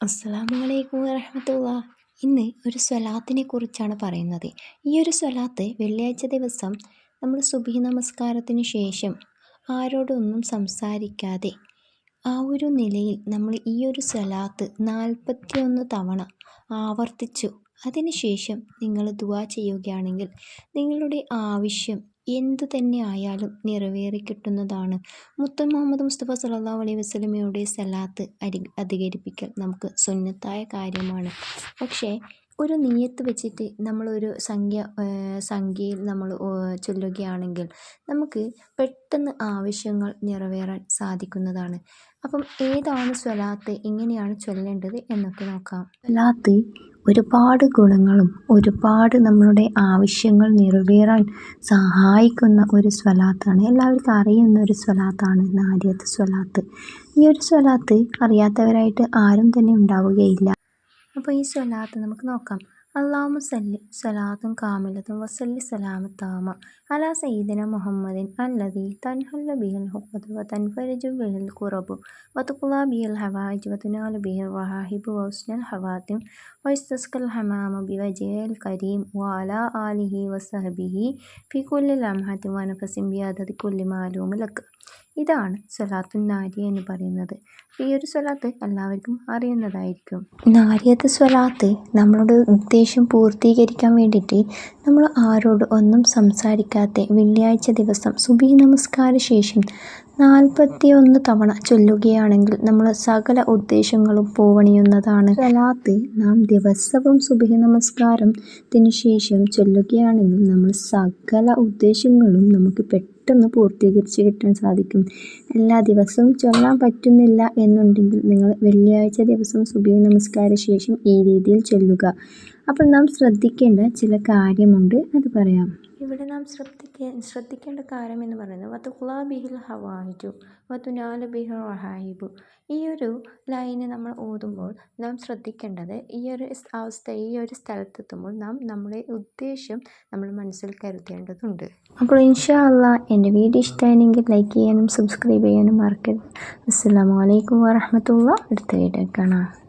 അസ്സലാമു അലൈക്കും വരഹമത്തുള്ള ഇന്ന് ഒരു സ്വലാത്തിനെ കുറിച്ചാണ് പറയുന്നത്. ഈ ഒരു സ്വലാത്ത് വെള്ളിയാഴ്ച ദിവസം നമ്മൾ സുബി നമസ്കാരത്തിന് ശേഷം ആരോടൊന്നും സംസാരിക്കാതെ ആ ഒരു നിലയിൽ നമ്മൾ ഈ ഒരു സ്വലാത്ത് നാൽപ്പത്തിയൊന്ന് തവണ ആവർത്തിച്ചു. അതിനുശേഷം നിങ്ങൾ ദുവാ ചെയ്യുകയാണെങ്കിൽ നിങ്ങളുടെ ആവശ്യം എന്തു തന്നെ ആയാലും നിറവേറി കിട്ടുന്നതാണ്. മുത്ത മുഹമ്മദ് മുസ്തഫ സല്ലല്ലാഹു അലൈഹി വസ്ലമയുടെ സലാത്ത് അരി അധികരിപ്പിക്കൽ നമുക്ക് സുന്നത്തായ കാര്യമാണ്. പക്ഷേ ഒരു നീയത്ത് വെച്ചിട്ട് നമ്മളൊരു സംഖ്യ സംഖ്യയിൽ നമ്മൾ ചൊല്ലുകയാണെങ്കിൽ നമുക്ക് പെട്ടെന്ന് ആവശ്യങ്ങൾ നിറവേറാൻ സാധിക്കുന്നതാണ്. അപ്പം ഏതാണ് സ്വലാത്ത്? എങ്ങനെയാണ് ചൊല്ലേണ്ടത്? എന്നൊക്കെ നോക്കാം. സ്വലാത്ത് ഒരുപാട് ഗുണങ്ങളും ഒരുപാട് നമ്മളുടെ ആവശ്യങ്ങൾ നിറവേറാൻ സഹായിക്കുന്ന ഒരു സ്വലാത്താണ്. എല്ലാവർക്കും അറിയുന്ന ഒരു സ്വലാത്താണ് നാരിയത്ത് സ്വലാത്ത്. ഈ ഒരു സ്വലാത്ത് അറിയാത്തവരായിട്ട് ആരും തന്നെ ഉണ്ടാവുകയില്ല. അപ്പോൾ ഈ സ്വലാത്ത് നമുക്ക് നോക്കാം. അള്ളാഹു സല്ലി സലാത്തും കാമിലത്തും വസല്ലി സലാമത്താമ അല സയ്യിദിന മുഹമ്മദിൻ അല്ലതി തൻഹല്ല ബിഹൽ ഹുഖത്ത് വ തൻഫരിജു ബിഹൽ കുറബു വതുഖുല ബിഹൽ ഹവാജ് വതുനാല് ബിഹൽ വഹാഹിബ് വസ്നൽ ഹവാത്തിം വൈസ്തസ്കൽ ഹമാമ ബിവജയൽ കരീം വാല ആലിഹി വസഹബിഹി ഫി കുല്ലി ലംഹത്തി വനഫസിം ബിയാദതി കുല്ലി മാലൂം ലക്ക്. ഇതാണ് സലാത്തു നാരി എന്ന് പറയുന്നത്. ഈ ഒരു സ്വലാത്ത് എല്ലാവർക്കും അറിയുന്നതായിരിക്കും. നാരിയത്ത് സ്വലാത്ത് നമ്മളുടെ ഉദ്ദേശം പൂർത്തീകരിക്കാൻ വേണ്ടിയിട്ട് നമ്മൾ ആരോട് ഒന്നും സംസാരിക്കാതെ വെള്ളിയാഴ്ച ദിവസം സുബി നമസ്കാര ശേഷം നാൽപ്പത്തി ഒന്ന് തവണ ചൊല്ലുകയാണെങ്കിൽ നമ്മൾ സകല ഉദ്ദേശങ്ങളും പൂവണിയുന്നതാണ്. സലാത്ത് നാം ദിവസവും സുബി നമസ്കാരത്തിന് ശേഷം ചൊല്ലുകയാണെങ്കിൽ നമ്മൾ സകല ഉദ്ദേശങ്ങളും നമുക്ക് പെട്ടെന്ന് പൂർത്തീകരിച്ച് കിട്ടാൻ സാധിക്കും. എല്ലാ ദിവസവും ചൊല്ലാൻ പറ്റുന്നില്ല എന്നുണ്ടെങ്കിൽ നിങ്ങൾ വെള്ളിയാഴ്ച ദിവസം സുബി നമസ്കാര ശേഷം ഈ രീതിയിൽ ചൊല്ലുക. അപ്പോൾ നാം ശ്രദ്ധിക്കേണ്ട ചില കാര്യമുണ്ട്. അത് പറയാം. ഇവിടെ നാം ശ്രദ്ധിക്കേ ശ്രദ്ധിക്കേണ്ട കാര്യം എന്ന് പറയുന്നത് വത്തുഖുല ബിഹിൽ ഹവാഹിജു വത്തുനാല് ബിഹിൽ റഹാഹിബു ഈ ഒരു ലൈന് നമ്മൾ ഓതുമ്പോൾ നാം ശ്രദ്ധിക്കേണ്ടത് ഈ ഒരു അവസ്ഥ ഈ ഒരു സ്ഥലത്തെത്തുമ്പോൾ നാം നമ്മുടെ ഉദ്ദേശം നമ്മൾ മനസ്സിൽ കരുതേണ്ടതുണ്ട്. അപ്പോൾ ഇൻഷാ അല്ലാ എന്റെ വീഡിയോ ഇഷ്ടമായെങ്കിൽ ലൈക്ക് ചെയ്യാനും സബ്സ്ക്രൈബ് ചെയ്യാനും മറക്കരുത്. അസ്സാം വലൈക്കും വാഹമത്തുള്ള അടുത്ത വീഡിയോ കാണാം.